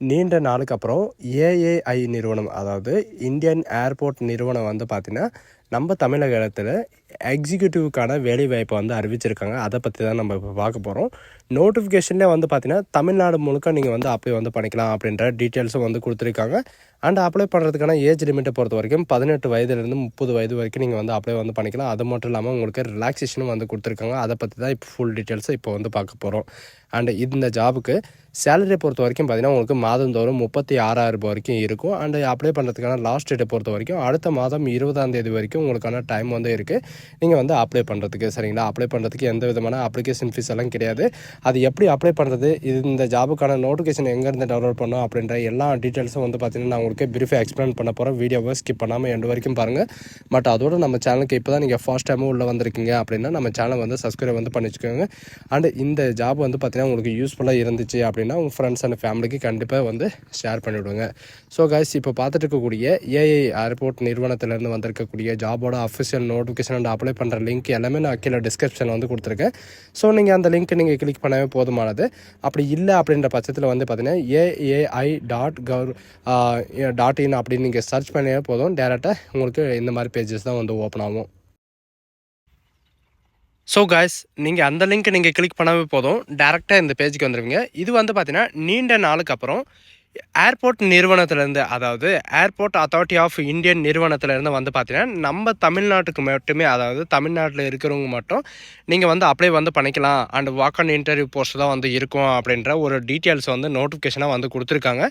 நீண்ட நாளுக்கு அப்புறம் ஏஏஐ நிறுவனம் அதாவது இந்தியன் ஏர்போர்ட் நிறுவனம் வந்து பார்த்திங்கன்னா நம்ம தமிழகத்தில் எக்ஸிக்யூட்டிவ்க்கான வேலைவாய்ப்பை வந்து அறிவிச்சிருக்காங்க. அதை பற்றி தான் நம்ம இப்போ பார்க்க போகிறோம் நோட்டிஃபிகேஷன்லேயே வந்து பார்த்திங்கன்னா தமிழ்நாடு முழுக்க நீங்கள் வந்து அப்ளை வந்து பண்ணிக்கலாம் அப்படின்ற டீட்டெயில்ஸும் வந்து கொடுத்துருக்காங்க. அண்ட் அப்ளை பண்ணுறதுக்கான ஏஜ் லிமிட்டை பொறுத்த வரைக்கும் பதினெட்டு வயதுலேருந்து முப்பது வயது வரைக்கும் நீங்கள் வந்து அப்ளை வந்து பண்ணிக்கலாம். அது மட்டும் இல்லாமல் உங்களுக்கு ரிலாக்ஸேஷனும் வந்து கொடுத்துருக்காங்க. அதை பற்றி தான் இப்போ ஃபுல் டீட்டெயில்ஸை இப்போ வந்து பார்க்க போகிறோம் அண்ட் இந்த ஜாபுக்கு சேலரியை பொறுத்த வரைக்கும் பார்த்திங்கன்னா உங்களுக்கு மாதந்தோறும் முப்பத்தி ஆறாயிரம் ரூபாய் வரைக்கும் இருக்கும். அண்ட் அப்ளை பண்ணுறதுக்கான லாஸ்ட் டேட்டை பொறுத்த வரைக்கும் அடுத்த மாதம் இருபதாம் தேதி வரைக்கும் உங்களுக்கான டைம் வந்து இருக்குது நீங்கள் வந்து அப்ளை பண்ணுறதுக்கு சரிங்களா? அப்ளை பண்ணுறதுக்கு எந்த விதமான அப்ளிகேஷன் ஃபீஸ் எல்லாம் கிடையாது. அது எப்படி அப்ளை பண்ணுறது இது இந்த ஜாபுக்கான நோட்டிஃபிகேஷன் எங்கேருந்து டவுன்லோட் பண்ணோம் அப்படின்ற எல்லா டீட்டெயில்ஸும் வந்து பார்த்தீங்கன்னா நான் உங்களுக்கு பிரீஃபாக எக்ஸ்பிளைன் பண்ண போகிறேன் வீடியோவை ஸ்கிப் பண்ணாமல் எண்டு வரைக்கும் பாருங்கள் பட் அதோட நம்ம சேனலுக்கு இப்போ தான் நீங்கள் ஃபர்ஸ்ட் டைமும் உள்ளே வந்திருக்கீங்க அப்படின்னா நம்ம சேனலை வந்து சப்ஸ்கிரைப் வந்து பண்ணிச்சுக்கோங்க. அண்ட் இந்த ஜாப் வந்து பார்த்தீங்கன்னா உங்களுக்கு யூஸ்ஃபுல்லாக இருந்துச்சு அப்படின்னா உங்கள் ஃப்ரெண்ட்ஸ் அண்ட் ஃபேமிலிக்கு கண்டிப்பாக வந்து ஷேர் பண்ணிவிடுங்க. ஸோ கைஸ் இப்போ பார்த்துட்டு இருக்கக்கூடிய ஏஐ ஏர்போர்ட் நிறுவனத்திலேருந்து வந்திருக்கக்கூடிய ஜாப் ஜாபோட அஃபிஷியல் நோட்டிஃபிகேஷன் அண்ட் அப்ளை பண்ணுற லிங்க் எல்லாமே நான் கீழே டிஸ்கிரிப்ஷனில் வந்து கொடுத்துருக்கேன். ஸோ நீங்கள் அந்த லிங்க் நீங்கள் கிளிக் பண்ணவே போதுமானது. அப்படி இல்லை அப்படின்ற பட்சத்தில் வந்து பார்த்தீங்கன்னா AAI dot gov dot in அப்படின்னு நீங்கள் சர்ச் பண்ணவே போதும். டேரெக்டாக உங்களுக்கு இந்த மாதிரி பேஜஸ் தான் வந்து ஓப்பன் ஆகும். ஸோ காய்ஸ் நீங்கள் அந்த லிங்க்கை நீங்கள் கிளிக் பண்ணவே போதும். டேரெக்டாக இந்த பேஜுக்கு வந்துடுவீங்க இது வந்து பார்த்தீங்கன்னா நீண்ட நாளுக்கு அப்புறம் ஏர்போர்ட் நிறுவனத்திலேருந்து அதாவது ஏர்போர்ட் அத்தாரிட்டி ஆஃப் இந்தியன் நிறுவனத்திலேருந்து வந்து பார்த்தீங்கன்னா நம்ம தமிழ்நாட்டுக்கு மட்டுமே அதாவது தமிழ்நாட்டில் இருக்கிறவங்க மட்டும் நீங்கள் வந்து அப்ளை வந்து பண்ணிக்கலாம். And walk and interview post தான் வந்து இருக்கும் அப்படின்ற ஒரு டீட்டெயில்ஸ் வந்து நோட்டிஃபிகேஷனாக வந்து கொடுத்துருக்காங்க.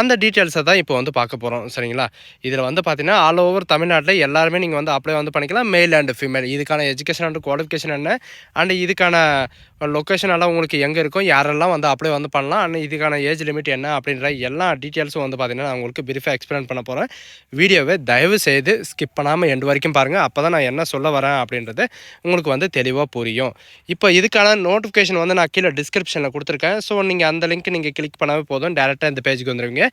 அந்த டீட்டெயில்ஸை தான் இப்போ வந்து பார்க்க போகிறோம் சரிங்களா? இதில் வந்து பார்த்தீங்கன்னா ஆல் ஓவர் தமிழ்நாட்டில் எல்லாருமே நீங்கள் வந்து அப்ளை வந்து பண்ணிக்கலாம். மேல் அண்ட் ஃபீமேல் இதுக்கான எஜுகேஷன் அண்ட் குவாலிஃபிகேஷன் என்ன? அண்ட் இதுக்கான லொக்கேஷன் எல்லாம் உங்களுக்கு எங்கே இருக்கும்? யாரெல்லாம் வந்து அப்ளை வந்து பண்ணலாம்? அண்ட் இதுக்கான ஏஜ் லிமிட் என்ன? அப்படின்ற எல்லா டீட்டெயில்ஸும் வந்து பார்த்தீங்கன்னா நான் உங்களுக்கு பிரீஃபாக எக்ஸ்பிளைன் பண்ண போகிறேன் வீடியோவை தயவு செய்து ஸ்கிப் பண்ணாமல் எண்டு வரைக்கும் பாருங்கள் அப்போ தான் நான் என்ன சொல்ல வரேன் அப்படின்றது உங்களுக்கு வந்து தெளிவாக புரியும். இப்போ இதுக்கான நோட்டிஃபிகேஷன் வந்து நான் கீழே டிஸ்கிரிப்ஷனில் கொடுத்துருக்கேன். ஸோ நீங்கள் அந்த லிங்க் நீங்கள் கிளிக் பண்ணாவே போதும். டேரெக்டாக இந்த பேஜுக்கு வந்துடுவீங்க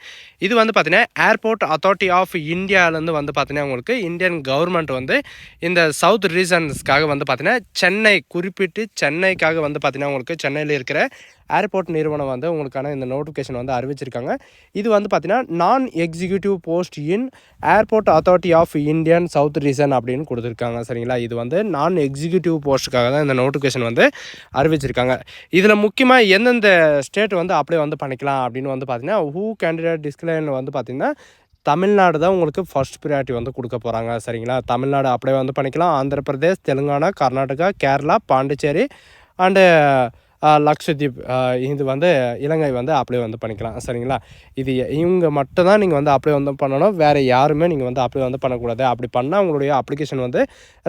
இது வந்து பார்த்தீங்கன்னா ஏர்போர்ட் அத்தாரிட்டி ஆஃப் இந்தியாவிலேருந்து வந்து பார்த்தீங்கன்னா உங்களுக்கு இந்தியன் கவர்மெண்ட் வந்து இந்த சவுத் ரீசன்ஸ்க்காக வந்து பார்த்தீங்கன்னா சென்னை குறிப்பிட்டு சென்னைக்காக வந்து வந்து பார்த்தீங்கன்னா உங்களுக்கு சென்னையில் இருக்கிற ஏர்போர்ட் நிறுவனம் வந்து உங்களுக்கான இந்த நோட்டிஃபிகேஷன் வந்து அறிவிச்சிருக்காங்க. இது வந்து பார்த்திங்கன்னா நான் executive post in airport authority of Indian south region அப்படின்னு கொடுத்துருக்காங்க. சரிங்களா? இது வந்து நான் எக்ஸிக்யூட்டிவ் போஸ்ட்டுக்காக தான் இந்த நோட்டிஃபிகேஷன் வந்து அறிவிச்சிருக்காங்க. இதில் முக்கியமாக எந்தெந்த ஸ்டேட் வந்து அப்ளை வந்து பண்ணிக்கலாம் அப்படின்னு வந்து பார்த்தீங்கன்னா ஹூ கேண்டிடேட் டிஸ்கிளைன் வந்து பார்த்திங்கன்னா தமிழ்நாடு தான் உங்களுக்கு ஃபர்ஸ்ட் ப்ரியாரிட்டி வந்து கொடுக்க போகிறாங்க சரிங்களா? தமிழ்நாடு அப்படியே வந்து பண்ணிக்கலாம். ஆந்திர பிரதேஷ் தெலுங்கானா கர்நாடகா கேரளா பாண்டிச்சேரி அண்டு லக்ஷதீப் இது வந்து இலங்கை வந்து அப்ளை வந்து பண்ணிக்கலாம். சரிங்களா? இது இவங்க மட்டும் தான் நீங்கள் வந்து அப்ளை வந்து பண்ணணும். வேறு யாருமே நீங்கள் வந்து அப்ளை வந்து பண்ணக்கூடாது. அப்படி பண்ணால் உங்களுடைய அப்ளிகேஷன் வந்து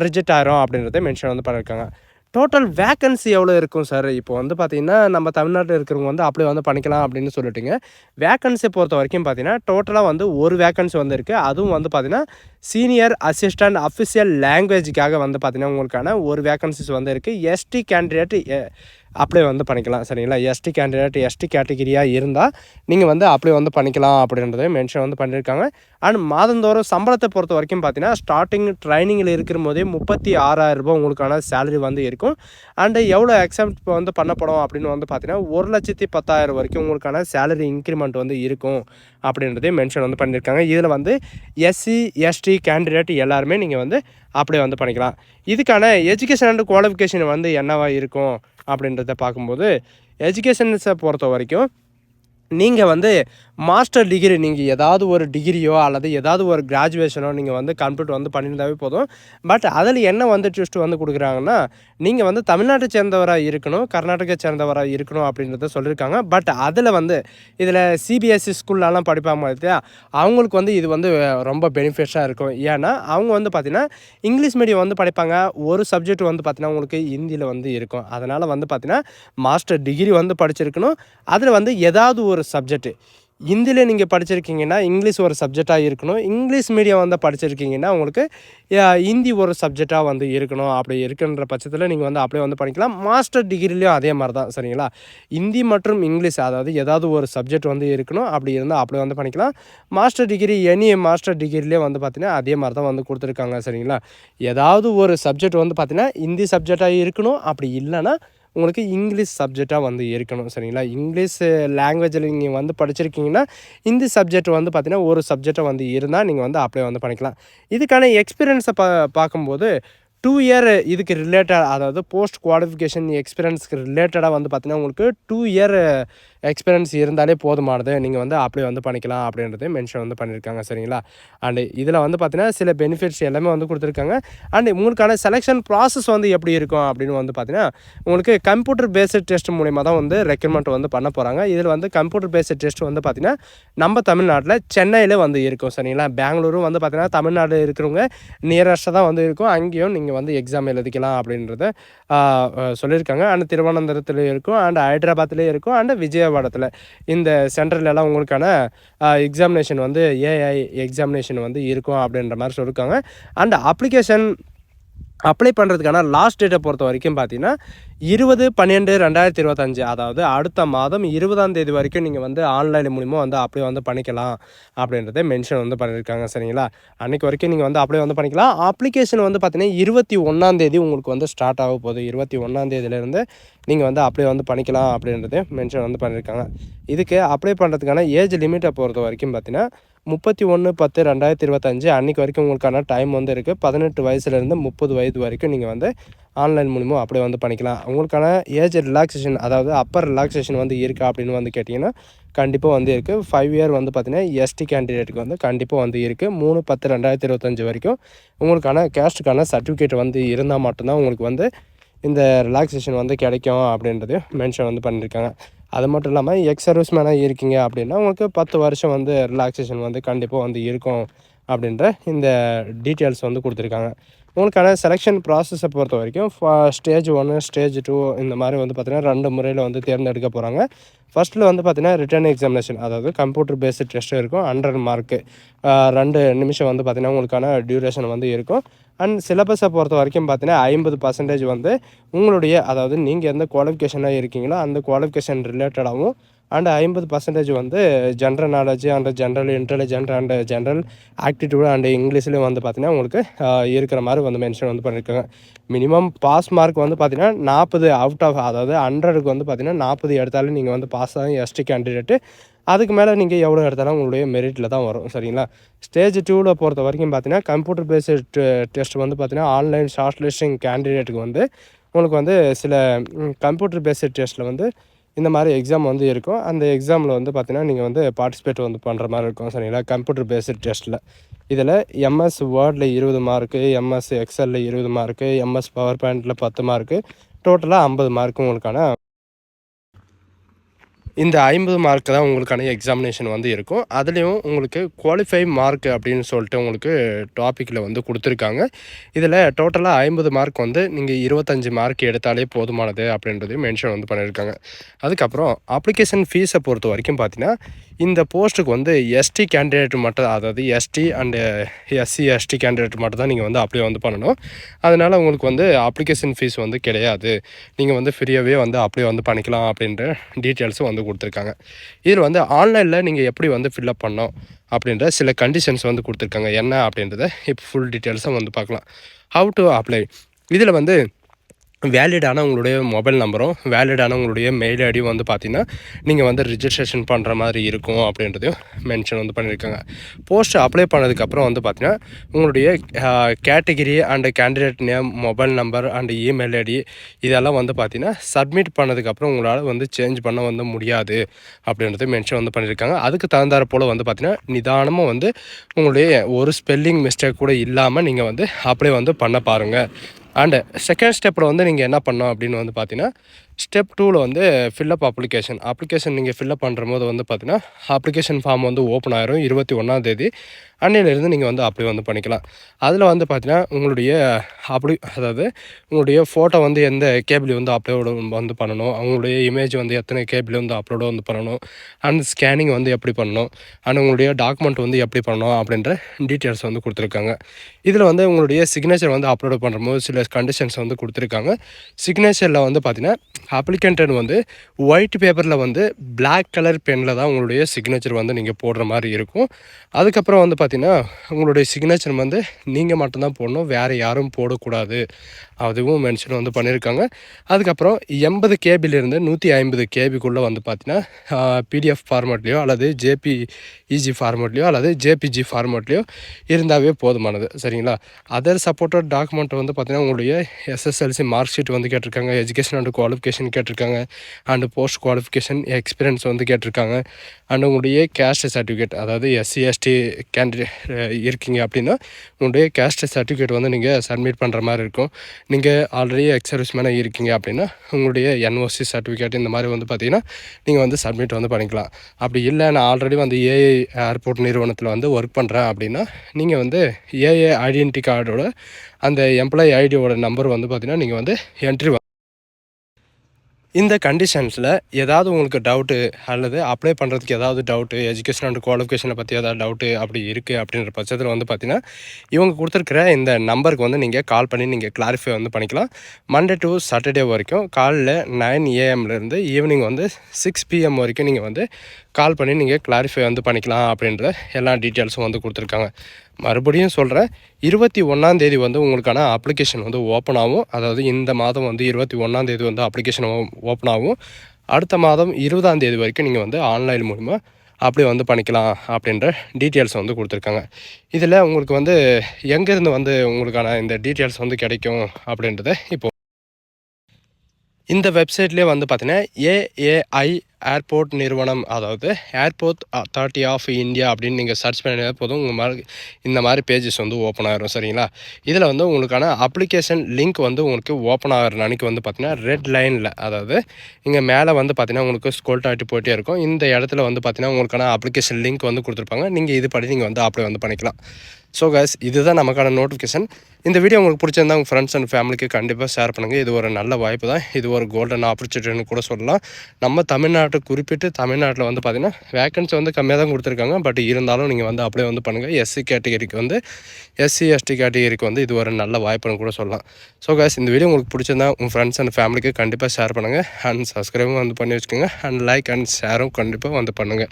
ரிஜெக்ட் ஆயிரும் அப்படின்றத மென்ஷன் வந்து பண்ணியிருக்காங்க டோட்டல் வேக்கன்சி எவ்வளோ இருக்கும் சார் இப்போ வந்து பார்த்திங்கன்னா நம்ம தமிழ்நாட்டில் இருக்கிறவங்க வந்து அப்படியே வந்து பண்ணிக்கலாம் அப்படின்னு சொல்லிட்டுங்க. வேக்கன்சி பொறுத்த வரைக்கும் பார்த்தீங்கன்னா டோட்டலாக வந்து ஒரு வேக்கன்சி வந்து இருக்குது அதுவும் வந்து பார்த்திங்கன்னா சீனியர் அசிஸ்டன்ட் அஃபிஷியல் லாங்குவேஜுக்காக வந்து பார்த்திங்கன்னா உங்களுக்கான ஒரு வேக்கன்சிஸ் வந்து இருக்குது எஸ்டி கேண்டிடேட் அப்ளை வந்து பண்ணிக்கலாம் சரிங்களா? எஸ்டி கேண்டிடேட் எஸ்டி கேட்டகிரியாக இருந்தால் நீங்கள் வந்து அப்ளை வந்து பண்ணிக்கலாம் அப்படின்றத மென்ஷன் வந்து பண்ணியிருக்காங்க அண்ட் மாதந்தோறும் சம்பளத்தை பொறுத்த வரைக்கும் பார்த்தீங்கன்னா ஸ்டார்டிங் ட்ரைனிங்கில் இருக்கிற போதே முப்பத்தி ஆறாயிரம் ரூபாய் உங்களுக்கான சேலரி வந்து இருக்கும். அண்டு எவ்வளோ எக்ஸாம்ட் வந்து பண்ணப்படும் அப்படின்னு வந்து பார்த்தீங்கன்னா ஒரு லட்சத்தி பத்தாயிரம் வரைக்கும் உங்களுக்கான சேலரி இன்க்ரிமெண்ட் வந்து இருக்கும் அப்படின்றதே மென்ஷன் வந்து பண்ணியிருக்காங்க இதில் வந்து எஸ்சி எஸ்டி கேண்டிடேட் எல்லாருமே நீங்கள் வந்து அப்படியே வந்து பண்ணிக்கலாம். இதுக்கான எஜுகேஷன் அண்ட் குவாலிஃபிகேஷன் வந்து என்னவா இருக்கும் அப்படின்றத பார்க்கும்போது எஜுகேஷன்ஸை பொறுத்த வரைக்கும் நீங்கள் வந்து மாஸ்டர் டிகிரி நீங்கள் ஏதாவது ஒரு டிகிரியோ அல்லது ஏதாவது ஒரு கிராஜுவேஷனோ நீங்கள் வந்து கம்ப்ளீட் வந்து பண்ணியிருந்தாவே போதும். பட் அதில் என்ன வந்து ட்விஸ்ட் வந்து கொடுக்குறாங்கன்னா நீங்கள் வந்து தமிழ்நாட்டை சேர்ந்தவராக இருக்கணும் கர்நாடகா சேர்ந்தவராக இருக்கணும் அப்படின்றத சொல்லியிருக்காங்க. பட் அதில் வந்து இதில் சிபிஎஸ்சி ஸ்கூல்லலாம் படிப்பாங்க பார்த்தியா அவங்களுக்கு வந்து இது வந்து ரொம்ப பெனிஃபிட்ஸாக இருக்கும். ஏன்னா அவங்க வந்து பார்த்திங்கன்னா இங்கிலீஷ் மீடியம் வந்து படிப்பாங்க. ஒரு சப்ஜெக்ட் வந்து பார்த்திங்கன்னா உங்களுக்கு ஹிந்தியில் வந்து இருக்கும். அதனால் வந்து பார்த்திங்கன்னா மாஸ்டர் டிகிரி வந்து படிச்சிருக்கணும். அதில் வந்து ஏதாவது ஒரு சப்ஜெக்ட்டு ஹிந்தியில் நீங்கள் படிச்சிருக்கீங்கன்னா இங்கிலீஷ் ஒரு சப்ஜெக்டாக இருக்கணும். இங்கிலீஷ் மீடியம் வந்து படிச்சிருக்கீங்கன்னா உங்களுக்கு ஹிந்தி ஒரு சப்ஜெக்டாக வந்து இருக்கணும். அப்படி இருக்குன்ற பட்சத்தில் நீங்கள் வந்து அப்படியே வந்து பண்ணிக்கலாம். மாஸ்டர் டிகிரிலையும் அதே மாதிரி தான் சரிங்களா? ஹிந்தி மற்றும் இங்கிலீஷ் அதாவது ஏதாவது ஒரு சப்ஜெக்ட் வந்து இருக்கணும். அப்படி இருந்தால் அப்படியே வந்து பண்ணிக்கலாம். மாஸ்டர் டிகிரி எனி மாஸ்டர் டிகிரிலே வந்து பார்த்திங்கன்னா அதே மாதிரி தான் வந்து கொடுத்துருக்காங்க சரிங்களா? ஏதாவது ஒரு சப்ஜெக்ட் வந்து பார்த்திங்கன்னா ஹிந்தி சப்ஜெக்டாக இருக்கணும். அப்படி இல்லைன்னா உங்களுக்கு இங்கிலீஷ் சப்ஜெக்டாக வந்து இருக்கணும் சரிங்களா? இங்கிலீஷ் லாங்குவேஜில் நீங்கள் வந்து படிச்சிருக்கீங்கன்னா இந்த சப்ஜெக்ட் வந்து பார்த்தீங்கன்னா ஒரு சப்ஜெக்டை வந்து இருந்தால் நீங்கள் வந்து அப்ளை வந்து பண்ணிக்கலாம். இதுக்கான எக்ஸ்பீரியன்ஸை பா பார்க்கும்போது டூ இயர் இதுக்கு ரிலேட்டட் அதாவது போஸ்ட் குவாலிஃபிகேஷன் எக்ஸ்பீரியன்ஸ்க்கு ரிலேட்டடாக வந்து பார்த்தீங்கன்னா உங்களுக்கு டூ இயர் எக்ஸ்பீரியன்ஸ் இருந்தாலே போதுமானது. நீங்கள் வந்து அப்ளை வந்து பண்ணிக்கலாம் அப்படின்றது மென்ஷன் வந்து பண்ணியிருக்காங்க சரிங்களா? அண்டு இதில் வந்து பார்த்தீங்கன்னா சில பெனிஃபிட்ஸ் எல்லாமே வந்து கொடுத்துருக்காங்க. அண்டு உங்களுக்கான செலெக்ஷன் ப்ராசஸ் வந்து எப்படி இருக்கும் அப்படின்னு வந்து பார்த்தீங்கன்னா உங்களுக்கு கம்ப்யூட்டர் பேஸ்டு டெஸ்ட் மூலிமா தான் வந்து ரெக்ரூட்மெண்ட் வந்து பண்ண போகிறாங்க இதில் வந்து கம்ப்யூட்டர் பேஸ்டு டெஸ்ட் வந்து பார்த்தீங்கன்னா நம்ம தமிழ்நாட்டில் சென்னையில் வந்து இருக்கும் சரிங்களா? பெங்களூரும் வந்து பார்த்தீங்கன்னா தமிழ்நாடு இருக்கிறவங்க நியரஸ்ட்டாக தான் வந்து இருக்கும். அங்கேயும் நீங்கள் வந்து எக்ஸாம் எழுதிக்கலாம் அப்படின்றத சொல்லியிருக்காங்க அண்ட் திருவனந்தபுரத்துலேயும் இருக்கும். அண்ட் ஹைதராபாத்லேயும் இருக்கும். அண்ட் விஜயவாடத்தில் இந்த சென்டர்லலாம் உங்களுக்கான எக்ஸாமினேஷன் வந்து ஏஐ எக்ஸாமினேஷன் வந்து இருக்கும் அப்படின்ற மாதிரி சொல்லியிருக்காங்க அண்ட் அப்ளிகேஷன் அப்ளை பண்ணுறதுக்கான லாஸ்ட் டேட்டை பொறுத்த வரைக்கும் பார்த்தீங்கன்னா இருபது பன்னெண்டு ரெண்டாயிரத்தி இருபத்தஞ்சு அதாவது அடுத்த மாதம் இருபதாம் தேதி வரைக்கும் நீங்கள் வந்து ஆன்லைன் மூலிமா வந்து அப்ளை வந்து பண்ணிக்கலாம் அப்படின்றத மென்ஷன் வந்து பண்ணியிருக்காங்க சரிங்களா? அன்றைக்கி வரைக்கும் நீங்கள் வந்து அப்ளை வந்து பண்ணிக்கலாம். அப்ளிகேஷன் வந்து பார்த்தீங்கன்னா இருபத்தி ஒன்றாம் தேதி உங்களுக்கு வந்து ஸ்டார்ட் ஆக போகுது. இருபத்தி ஒன்றாம் தேதியிலேருந்து நீங்கள் வந்து அப்ளை வந்து பண்ணிக்கலாம் அப்படின்றத மென்ஷன் வந்து பண்ணியிருக்காங்க இதுக்கு அப்ளை பண்ணுறதுக்கான ஏஜ் லிமிட்டை பொறுத்த வரைக்கும் பார்த்தீங்கன்னா முப்பத்தி ஒன்று பத்து ரெண்டாயிரத்தி இருபத்தஞ்சு அன்றைக்கி வரைக்கும் உங்களுக்கான டைம் வந்து இருக்குது பதினெட்டு வயசுலேருந்து முப்பது வயது வரைக்கும் நீங்கள் வந்து ஆன்லைன் மூலிமா அப்படியே வந்து பண்ணிக்கலாம். உங்களுக்கான ஏஜ் ரிலாக்ஸேஷன் அதாவது அப்பர் ரிலாக்ஸேஷன் வந்து இருக்கா அப்படின்னு வந்து கேட்டிங்கன்னா கண்டிப்பாக வந்து இருக்குது ஃபைவ் இயர் வந்து பார்த்திங்கன்னா எஸ்டி கேண்டிடேட்டுக்கு வந்து கண்டிப்பாக வந்து இருக்குது மூணு பத்து ரெண்டாயிரத்தி இருபத்தஞ்சி வரைக்கும் உங்களுக்கான கேஸ்ட்டுக்கான சர்டிஃபிகேட் வந்து இருந்தால் மட்டும்தான் உங்களுக்கு வந்து இந்த ரிலாக்ஸேஷன் வந்து கிடைக்கும் அப்படின்றது மென்ஷன் வந்து பண்ணியிருக்காங்க அது மட்டும் இல்லாமல் எக்ஸ் சர்வீஸ் மேனாக இருக்கீங்க அப்படின்னா உங்களுக்கு பத்து வருஷம் வந்து ரிலாக்ஸேஷன் வந்து கண்டிப்பாக வந்து இருக்கும் அப்படின்ற இந்த டீட்டெயில்ஸ் வந்து கொடுத்துருக்காங்க. உங்களுக்கான செலெக்ஷன் ப்ராசஸை பொறுத்த வரைக்கும் ஸ்டேஜ் ஒன்று ஸ்டேஜ் டூ இந்த மாதிரி வந்து பார்த்திங்கன்னா ரெண்டு முறையில் வந்து தேர்ந்தெடுக்க போகிறாங்க ஃபஸ்ட்டில் வந்து பார்த்திங்கன்னா ரிட்டர்ன் எக்ஸாமினேஷன் அதாவது கம்ப்யூட்டர் பேஸ்டு டெஸ்ட் இருக்கும் ஹண்ட்ரட் மார்க்கு ரெண்டு நிமிஷம் வந்து பார்த்திங்கன்னா உங்களுக்கான டியூரேஷன் வந்து இருக்கும். அண்ட் சிலபஸை பொறுத்த வரைக்கும் பார்த்தீங்கன்னா ஐம்பது பர்சன்டேஜ் வந்து உங்களுடைய அதாவது நீங்கள் எந்த குவாலிஃபிகேஷனாக இருக்கீங்களோ அந்த குவாலிஃபிகேஷன் ரிலேட்டடாகவும் அண்ட் ஐம்பது பர்சன்டேஜ் வந்து general knowledge and general intelligent and general aptitude and இங்கிலீஷ்லேயும் வந்து பார்த்தீங்கன்னா உங்களுக்கு இருக்கிற மாதிரி வந்து மென்ஷன் வந்து பண்ணியிருக்காங்க மினிமம் பாஸ் மார்க் வந்து பார்த்தீங்கன்னா நாற்பது அவுட் ஆஃப் அதாவது ஹண்ட்ரடுக்கு வந்து பார்த்தீங்கன்னா நாற்பது எடுத்தாலும் நீங்கள் வந்து பாஸ் தான் எஸ்டி கேண்டிடேட்டு அதுக்கு மேலே நீங்கள் எவ்வளோ எடுத்தாலும் உங்களுடைய மெரிட்டில் தான் வரும் சரிங்களா? ஸ்டேஜ் டூவில் பொறுத்த வரைக்கும் பார்த்தீங்கன்னா கம்ப்யூட்டர் பேஸ்டு டெஸ்ட் வந்து பார்த்தீங்கன்னா ஆன்லைன் ஷார்ட் லிஸ்டிங் கேண்டிடேட்டுக்கு வந்து உங்களுக்கு வந்து சில கம்ப்யூட்டர் பேஸ்டு டெஸ்ட்டில் வந்து இந்த மாதிரி எக்ஸாம் வந்து இருக்கும். அந்த எக்ஸாமில் வந்து பார்த்திங்கன்னா நீங்கள் வந்து பார்ட்டிசிபேட் வந்து பண்ணுற மாதிரி இருக்கும் சரிங்களா? கம்ப்யூட்டர் பேஸ்டு டெஸ்ட்டில் இதில் எம்எஸ் வேர்டில் இருபது மார்க்கு எம்எஸ் எக்ஸலில் இருபது மார்க்கு எம்எஸ் பவர் பாயிண்டில் பத்து மார்க்கு டோட்டலாக ஐம்பது மார்க்கு உங்களுக்கான இந்த ஐம்பது மார்க்கு தான் உங்களுக்கான எக்ஸாமினேஷன் வந்து இருக்கும். அதுலேயும் உங்களுக்கு குவாலிஃபை மார்க் அப்படின்னு சொல்லிட்டு உங்களுக்கு டாப்பிக்கில் வந்து கொடுத்துருக்காங்க. இதில் டோட்டலாக ஐம்பது மார்க் வந்து நீங்கள் இருபத்தஞ்சி மார்க் எடுத்தாலே போதுமானது அப்படின்றதையும் மென்ஷன் வந்து பண்ணியிருக்காங்க அதுக்கப்புறம் அப்ளிகேஷன் ஃபீஸை பொறுத்த வரைக்கும் பார்த்தீங்கன்னா இந்த போஸ்ட்டுக்கு வந்து எஸ்டி கேண்டிடேட் மட்டும் அதாவது ST and SC ST candidate மட்டும் தான் நீங்கள் வந்து அப்ளை வந்து பண்ணணும். அதனால் உங்களுக்கு வந்து அப்ளிகேஷன் ஃபீஸ் வந்து கிடையாது. நீங்கள் வந்து ஃப்ரீயாகவே வந்து அப்ளை வந்து பண்ணிக்கலாம் அப்படின்ற டீட்டெயில்ஸும் வந்து கொடுத்துருக்காங்க. இதில் வந்து ஆன்லைனில் நீங்கள் எப்படி வந்து ஃபில்அப் பண்ணோம் அப்படின்ற சில கண்டிஷன்ஸ் வந்து கொடுத்துருக்காங்க. என்ன அப்படின்றத இப்போ ஃபுல் டீட்டெயில்ஸும் வந்து பார்க்கலாம். ஹவு டு அப்ளை இதில் வந்து வேலிடான உங்களுடைய மொபைல் நம்பரும் வேலிடான உங்களுடைய மெயில் ஐடியும் வந்து பார்த்தீங்கன்னா நீங்கள் வந்து ரிஜிஸ்ட்ரேஷன் பண்ணுற மாதிரி இருக்கும் அப்படின்றதையும் மென்ஷன் வந்து பண்ணியிருக்காங்க. போஸ்ட் அப்ளை பண்ணதுக்கப்புறம் வந்து பார்த்திங்கன்னா உங்களுடைய category and candidate name mobile number and email ID இதெல்லாம் வந்து பார்த்தீங்கன்னா சப்மிட் பண்ணதுக்கப்புறம் உங்களால் வந்து சேஞ்ச் பண்ண வந்து முடியாது அப்படின்றது மென்ஷன் வந்து பண்ணியிருக்காங்க. அதுக்கு தகுந்தாற் போல் வந்து பார்த்திங்கன்னா நிதானமாக வந்து உங்களுடைய ஒரு ஸ்பெல்லிங் மிஸ்டேக் கூட இல்லாமல் நீங்கள் வந்து அப்ளை வந்து பண்ண பாருங்கள் அண்டு செகண்ட் ஸ்டெப்பில் வந்து நீங்கள் என்ன பண்ணோம் அப்படின்னு வந்து பார்த்தீங்கன்னா ஸ்டெப் டூவில் வந்து ஃபில்லப் அப்ளிகேஷன் அப்ளிகேஷன் நீங்கள் ஃபில்லப் பண்ணுற போது வந்து பார்த்தீங்கன்னா அப்ளிகேஷன் ஃபார்ம் வந்து ஓப்பன் ஆயிரும். இருபத்தி ஒன்றாந்தேதி அன்னையிலேருந்து நீங்கள் வந்து அப்ளை வந்து பண்ணிக்கலாம். அதில் வந்து பார்த்தீங்கன்னா உங்களுடைய அப்படி அதாவது உங்களுடைய ஃபோட்டோ வந்து எந்த கேபிள் வந்து அப்லோடு வந்து பண்ணணும். அவங்களுடைய இமேஜ் வந்து எத்தனை கேபிள் வந்து அப்லோடு வந்து பண்ணணும். அண்ட் ஸ்கேனிங் வந்து எப்படி பண்ணணும். அண்ட் உங்களுடைய டாக்குமெண்ட் வந்து எப்படி பண்ணணும் அப்படின்ற டீட்டெயில்ஸ் வந்து கொடுத்துருக்காங்க. இதில் வந்து உங்களுடைய சிக்னேச்சர் வந்து அப்லோடு பண்ணுற போது சில கண்டிஷன்ஸ் வந்து கொடுத்துருக்காங்க. சிக்னேச்சரில் வந்து பார்த்தீங்கன்னா அப்ளிகண்ட்டன் வந்து ஒயிட் பேப்பரில் வந்து பிளாக் கலர் பெனில் தான் உங்களுடைய சிக்னேச்சர் வந்து நீங்கள் போடுற மாதிரி இருக்கும். அதுக்கப்புறம் வந்து பார்த்திங்கன்னா உங்களுடைய சிக்னேச்சர் வந்து நீங்கள் மட்டும்தான் போடணும் வேறு யாரும் போடக்கூடாது. அதுவும் மென்ஷன் வந்து பண்ணியிருக்காங்க அதுக்கப்புறம் எண்பது கேபிலேருந்து நூற்றி ஐம்பது கேபிக்குள்ளே வந்து பார்த்திங்கன்னா பிடிஎஃப் ஃபார்மேட்லேயோ அல்லது ஜேபி இஜி ஃபார்மேட்லேயோ அல்லது ஜேபிஜி ஃபார்மேட்லேயோ இருந்தாவே போதுமானது. சரிங்களா? அதர் சப்போர்ட்டட் டாக்குமெண்ட் வந்து பார்த்தீங்கன்னா உங்களுடைய எஸ்எஸ்எல்சி மார்க் ஷீட் வந்து கேட்டிருக்காங்க. எஜுகேஷன் அண்ட் குவாலிஃபிகேஷன் கேட்டிருக்காங்க. அண்டு போஸ்ட் குவாலிஃபிகேஷன் எக்ஸ்பீரியன்ஸ் வந்து கேட்டிருக்காங்க. அண்டு உங்களுடைய கேஸ்ட் சர்டிஃபிகேட் அதாவது எஸ்சி எஸ்டி கேண்டிடேட் இருக்கீங்க அப்படின்னா உங்களுடைய கேஸ்ட் சர்டிஃபிகேட் வந்து நீங்கள் சப்மிட் பண்ணுற மாதிரி இருக்கும். நீங்கள் ஆல்ரெடி எக்ஸ் சர்வீஸ்மேனாக இருக்கீங்க அப்படின்னா உங்களுடைய என்ஓசி சர்டிஃபிகேட் இந்த மாதிரி வந்து பார்த்தீங்கன்னா நீங்கள் வந்து சப்மிட் வந்து பண்ணிக்கலாம். அப்படி இல்லை நான் ஆல்ரெடி வந்து ஏஐ ஏர்போர்ட் நிறுவனத்தில் வந்து ஒர்க் பண்ணுறேன் அப்படின்னா நீங்கள் வந்து ஏஏ ஐடென்டி கார்டோட அந்த எம்ப்ளாயி ஐடியோட நம்பர் வந்து பார்த்தீங்கன்னா நீங்கள் வந்து என்ட்ரி இந்த கண்டிஷன்ஸில் ஏதாவது உங்களுக்கு டவுட்டு அல்லது அப்ளை பண்ணுறதுக்கு ஏதாவது டவுட்டு எஜுகேஷன் அண்ட் குவாலிஃபிகேஷனை பற்றி ஏதாவது டவுட்டு அப்படி இருக்குது அப்படின்ற பட்சத்தில் வந்து பார்த்தீங்கன்னா இவங்க கொடுத்துருக்குற இந்த நம்பருக்கு வந்து நீங்கள் கால் பண்ணி நீங்கள் கிளாரிஃபை வந்து பண்ணிக்கலாம். மண்டே டு சாட்டர்டே வரைக்கும் காலைல நைன் ஏஎம்லேருந்து ஈவினிங் வந்து சிக்ஸ் பிஎம் வரைக்கும் நீங்கள் வந்து கால் பண்ணி நீங்கள் கிளாரிஃபை வந்து பண்ணிக்கலாம் அப்படின்ற எல்லா டீட்டெயில்ஸும் வந்து கொடுத்துருக்காங்க. மறுபடியும் சொல்கிறேன் இருபத்தி ஒன்றாந்தேதி வந்து உங்களுக்கான அப்ளிகேஷன் வந்து ஓப்பன் ஆகும். அதாவது இந்த மாதம் வந்து இருபத்தி ஒன்றாந்தேதி வந்து அப்ளிகேஷன் ஓப்பன் ஆகும். அடுத்த மாதம் இருபதாம் தேதி வரைக்கும் நீங்கள் வந்து ஆன்லைன் மூலிமா அப்படி வந்து பண்ணிக்கலாம் அப்படின்ற டீட்டெயில்ஸ் வந்து கொடுத்துருக்காங்க. இதில் உங்களுக்கு வந்து எங்கேருந்து வந்து உங்களுக்கான இந்த டீட்டெயில்ஸ் வந்து கிடைக்கும் அப்படின்றத இப்போது இந்த வெப்சைட்லேயே வந்து பார்த்தீங்கன்னா ஏஏஐ ஏர்போர்ட் நிறுவனம் அதாவது ஏர்போர்ட் அத்தாரிட்டி ஆஃப் இந்தியா அப்படின்னு நீங்கள் சர்ச் பண்ணினா போதும். உங்கள் மாதிரி இந்த மாதிரி பேஜஸ் வந்து ஓப்பன் ஆகிரும் சரிங்களா? இதில் வந்து உங்களுக்கான அப்ளிகேஷன் லிங்க் வந்து உங்களுக்கு ஓப்பன் ஆகிற அன்றைக்கி வந்து பார்த்தீங்கன்னா ரெட் லைனில் அதாவது இங்கே மேலே வந்து பார்த்தீங்கன்னா உங்களுக்கு ஸ்கோல் ஆகிட்டு போயிட்டே இருக்கும். இந்த இடத்துல வந்து பார்த்தீங்கன்னா உங்களுக்கான அப்ளிகேஷன் லிங்க் வந்து கொடுத்துருப்பாங்க. நீங்கள் இது படி நீங்கள் வந்து அப்ளை வந்து பண்ணிக்கலாம். ஸோ கேஸ் இதுதான் நமக்கான நோட்டிஃபிகேஷன் இந்த வீடியோ உங்களுக்கு பிடிச்சிருந்தா உங்கள் ஃப்ரெண்ட்ஸ் அண்ட் ஃபேமிலிக்கு கண்டிப்பாக ஷேர் பண்ணுங்கள் இது ஒரு நல்ல வாய்ப்பு தான். இது ஒரு கோல்டன் ஆப்பர்ச்சுனிட்டின்னு கூட சொல்லலாம். நம்ம தமிழ்நாட்டை குறிப்பிட்டு தமிழ்நாட்டில் வந்து பார்த்திங்கன்னா வேக்கன்சி வந்து கம்மியாக தான் கொடுத்துருக்காங்க. பட் இருந்தாலும் நீங்கள் வந்து அப்படியே வந்து பண்ணுங்கள் எஸ்சி கேட்டகரிக்கு வந்து எஸ்சி எஸ்டி கேட்டகரிக்கு வந்து இது ஒரு நல்ல வாய்ப்புன்னு கூட சொல்லலாம். ஸோ கேஸ் இந்த வீடியோ உங்களுக்கு பிடிச்சிருந்தா உங்கள் ஃப்ரெண்ட்ஸ் அண்ட் ஃபேமிலிக்கு கண்டிப்பாக ஷேர் பண்ணுங்கள் அண்ட் சப்ஸ்கிரைபும் வந்து பண்ணி வச்சுக்கோங்க. அண்ட் லைக் அண்ட் ஷேரும் கண்டிப்பாக வந்து பண்ணுங்கள்